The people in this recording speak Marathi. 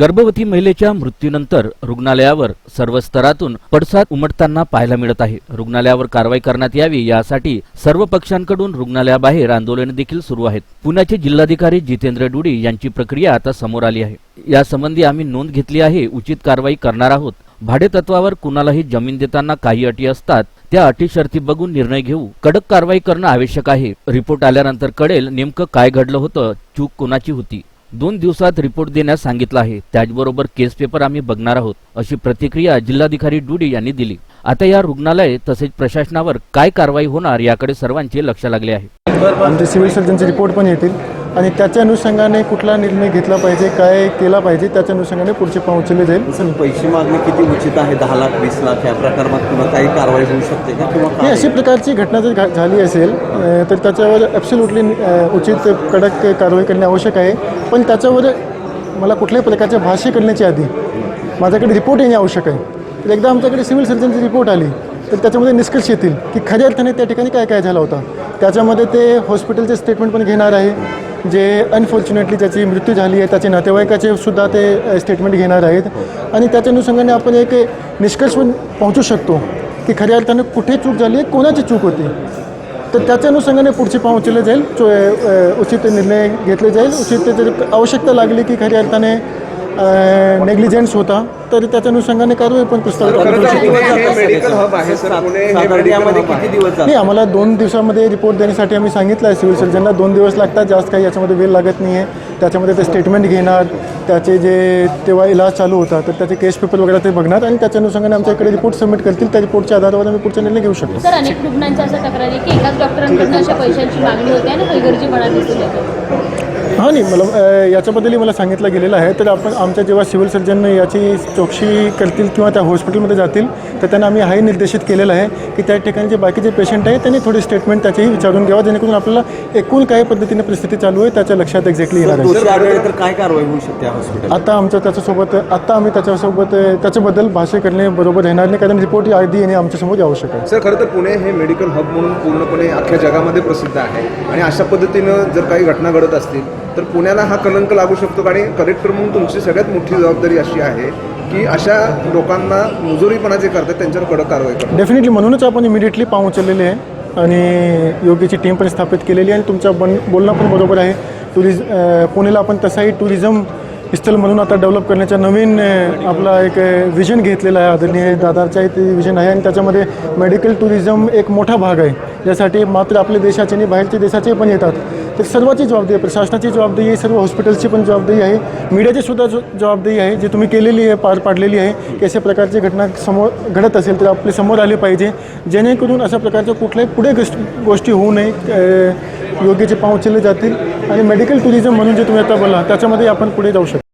गर्भवती महिलेच्या मृत्यूनंतर रुग्णालयावर सर्व स्तरातून पडसाद उमटताना पाहायला मिळत आहे. रुग्णालयावर कारवाई करण्यात यावी यासाठी सर्व पक्षांकडून रुग्णालयाबाहेर आंदोलन देखील सुरू आहेत. पुण्याचे जिल्हाधिकारी जितेंद्र डुडी यांची प्रक्रिया आता समोर आली आहे. यासंबंधी आम्ही नोंद घेतली आहे उचित कारवाई करणार आहोत. भाडेतत्वावर कुणालाही जमीन देताना काही अटी असतात त्या अटी शर्ती बघून निर्णय घेऊ. कडक कारवाई करणं आवश्यक आहे. रिपोर्ट आल्यानंतर कळेल नेमकं काय घडलं होतं चूक कोणाची होती. दोन दिवसात रिपोर्ट देण्यास सांगितलं आहे. त्याचबरोबर केस पेपर आम्ही बघणार आहोत अशी प्रतिक्रिया जिल्हाधिकारी डुडी यांनी दिली. आता या रुग्णालय तसेच प्रशासनावर काय कारवाई होणार याकडे सर्वांचे लक्ष लागले आहे. आमचे सिव्हिल सर्जनचे रिपोर्ट पण येतील. आणि त्याच्या अनुषंगाने कुठला निर्णय घेतला पाहिजे काय केला पाहिजे त्याच्या अनुषंगाने पुढचे पाऊल उचलले जाईल. सर पैसे मागणी किती उचित आहे दहा लाख वीस लाख या प्रकारात किंवा काही कारवाई होऊ शकते का किंवा ही? अशी प्रकारची घटना जर घा- झाली असेल तर त्याच्यावर ॲब्सोल्युटली उचित कडक कारवाई करणे आवश्यक आहे. पण त्याच्यावर मला कुठल्याही प्रकारच्या भाष्य करण्याच्या आधी माझ्याकडे रिपोर्ट येणे आवश्यक आहे. तर एकदा आमच्याकडे सिव्हिल सर्जनची रिपोर्ट आली तर त्याच्यामध्ये निष्कर्ष येतील की खऱ्या अर्थाने त्या ठिकाणी काय काय झालं होतं. त्याच्यामध्ये ते हॉस्पिटलचे स्टेटमेंट पण घेणार आहे. जे अनफॉर्च्युनेटली त्याची मृत्यू झाली आहे त्याचे नातेवाईकाचे सुद्धा ते स्टेटमेंट घेणार आहेत. आणि त्याच्या अनुषंगाने आपण एक निष्कर्ष पण पोहोचू शकतो की खऱ्या अर्थानं कुठे चूक झाली आहे कोणाची चूक होती. तर त्याच्या अनुषंगाने पुढचे पाऊल उचलले जाईल चो- उचित निर्णय घेतले जाईल. उचित जर आवश्यकता लागली की खऱ्या अर्थाने नेग्लिजन्स होता तर त्याच्या अनुषंगाने कारवाई पण पुस्तक हे हे नाही आम्हाला दोन दिवसामध्ये रिपोर्ट देण्यासाठी आम्ही सांगितलं आहे सिव्हिल सर्जनला दोन दिवस लागतात जास्त काही याच्यामध्ये वेळ लागत नाही आहे त्याच्यामध्ये ते स्टेटमेंट घेणार त्याचे जे तेव्हा इलाज चालू होता तर त्याचे केस पेपर वगैरे ते बघणार आणि त्याच्या अनुषंगाने आमच्या इकडे रिपोर्ट सबमिट करतील. त्या रिपोर्टच्या आधारावर आम्ही पुढचा निर्णय घेऊ शकतो. सर अनेक रुग्णांच्या असं तक्रार आहे की एकाच डॉक्टरांकडून अशा पैशांची मागणी होते आणि हलगर्जीपणा दिसून येतो. हां नाही मला अ, याच्याबद्दलही मला सांगितलं गेलेलं आहे. तर आपण आमच्या जेव्हा सिव्हिल सर्जन याची चौकशी करतील किंवा त्या हॉस्पिटलमध्ये जातील तर त्यांना आम्ही हाही निर्देशित केलेलं आहे की त्या ठिकाणी जे बाकीचे पेशंट आहेत त्यांनी थोडी स्टेटमेंट त्याचेही विचारून घ्यावा जेणेकरून आपल्याला एकूण काय पद्धतीने परिस्थिती चालू आहे त्याच्या लक्षात एक्झॅक्टली येणार आहे. आढळले तर काय कारवाई होऊ शकते या हॉस्पिटल आता आमचं त्याच्यासोबत आता आम्ही त्याच्यासोबत अ, त्याच्याबद्दल भाष्य करणे बरोबर येणार नाही कारण रिपोर्ट आधी येणे आमच्यासमोर आवश्यक आहे. सर खरं तर पुणे हे मेडिकल हब म्हणून पूर्णपणे अख्ख्या जगामध्ये प्रसिद्ध आहे. आणि अशा पद्धतीनं जर काही घटना घडत असतील तर पुण्याला हा कलंक लागू शकतो आणि कलेक्टर म्हणून तुमची सगळ्यात मोठी जबाबदारी अशी आहे की अशा लोकांना मुजोरीपणा जे करतात त्यांच्यावर कडक कारवाई करतात. डेफिनेटली म्हणूनच आपण इमिडिएटली पाहून उचललेले आहे आणि योग्यची टीम पण स्थापित केलेली आहे आणि तुमचं बन बोलणं पण बरोबर आहे. टुरिज पुणेला आपण तसाही टुरिझम स्थल म्हणून आता डेव्हलप करण्याचा नवीन आपला एक विजन घेतलेला आहे. आदरणीय दादाचा ते विजन आहे आणि त्याच्यामध्ये मेडिकल टुरिझम एक मोठा भाग आहे. ज्यासाठी मात्र आपल्या देशाचे आणि बाहेरच्या देशाचे पण येतात. तर सर्वाची जबाबदारी आहे. प्रशासनाची जबाबदारी आहे सर्व हॉस्पिटलची पण जबाबदारी आहे. मीडियाची सुद्धा जबाबदारी आहे जी तुम्ही केलेली आहे पार पाडलेली आहे की अशा प्रकारची घटना समोर घडत असेल तर आपले समोर आले पाहिजे. जेणेकरून अशा प्रकारच्या कुठल्याही पुढे गोष्टी होऊ नये योग्यचे पाऊल उचलले जातील. आणि मेडिकल टुरिझम म्हणून जे तुम्ही आता बोला त्याच्यामध्ये आपण पुढे जाऊ शकतो.